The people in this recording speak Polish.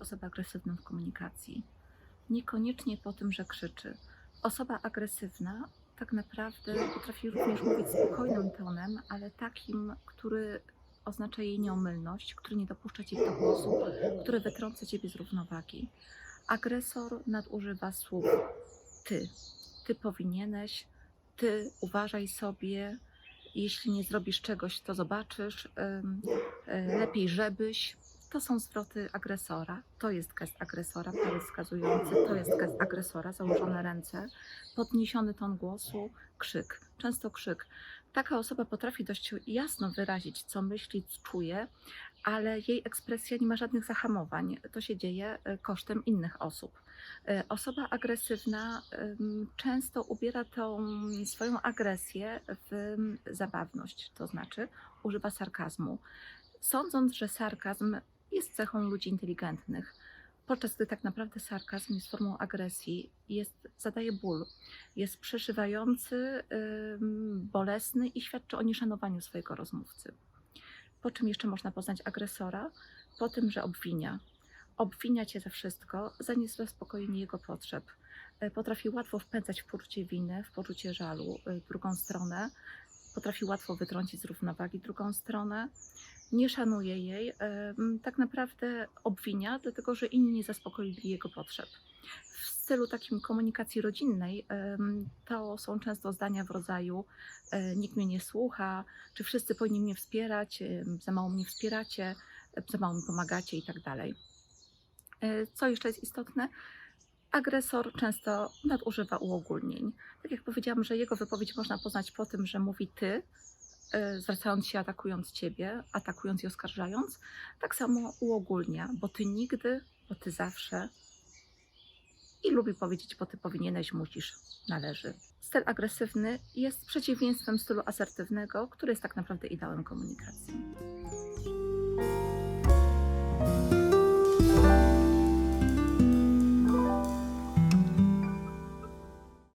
osobę agresywną w komunikacji? Niekoniecznie po tym, że krzyczy. Osoba agresywna tak naprawdę potrafi również mówić spokojnym tonem, ale takim, który oznacza jej nieomylność, który nie dopuszcza ciebie do głosu, który wytrąca ciebie z równowagi. Agresor nadużywa słów ty. Ty powinieneś, ty uważaj sobie, jeśli nie zrobisz czegoś, to zobaczysz, y, lepiej żebyś. To są zwroty agresora, to jest gest agresora, palec wskazujący, to jest gest agresora, założone ręce, podniesiony ton głosu, krzyk, często krzyk. Taka osoba potrafi dość jasno wyrazić, co myśli, czuje, ale jej ekspresja nie ma żadnych zahamowań. To się dzieje y, kosztem innych osób. Y, Osoba agresywna często ubiera tą swoją agresję w zabawność, to znaczy używa sarkazmu, sądząc, że sarkazm jest cechą ludzi inteligentnych, podczas gdy tak naprawdę sarkazm jest formą agresji, jest, zadaje ból, jest przeszywający, ym, bolesny i świadczy o nieszanowaniu swojego rozmówcy. Po czym jeszcze można poznać agresora? Po tym, że obwinia. Obwinia cię za wszystko, za niezaspokojenie jego potrzeb. E, Potrafi łatwo wpędzać w poczucie winy, w poczucie żalu e, drugą stronę. Potrafi łatwo wytrącić z równowagi drugą stronę. Nie szanuje jej, tak naprawdę obwinia, dlatego że inni nie zaspokoili jego potrzeb. W stylu takim komunikacji rodzinnej to są często zdania w rodzaju e, nikt mnie nie słucha, czy wszyscy powinni mnie wspierać, za mało mnie wspieracie, e, za mało mi pomagacie i tak dalej. E, Co jeszcze jest istotne? agresor często nadużywa uogólnień. Tak jak powiedziałam, że jego wypowiedź można poznać po tym, że mówi ty, y, zwracając się, atakując ciebie, atakując i oskarżając. Tak samo uogólnia, bo ty nigdy, bo ty zawsze. I lubi powiedzieć, bo ty powinieneś, musisz, należy. Styl agresywny jest przeciwieństwem stylu asertywnego, który jest tak naprawdę ideałem komunikacji.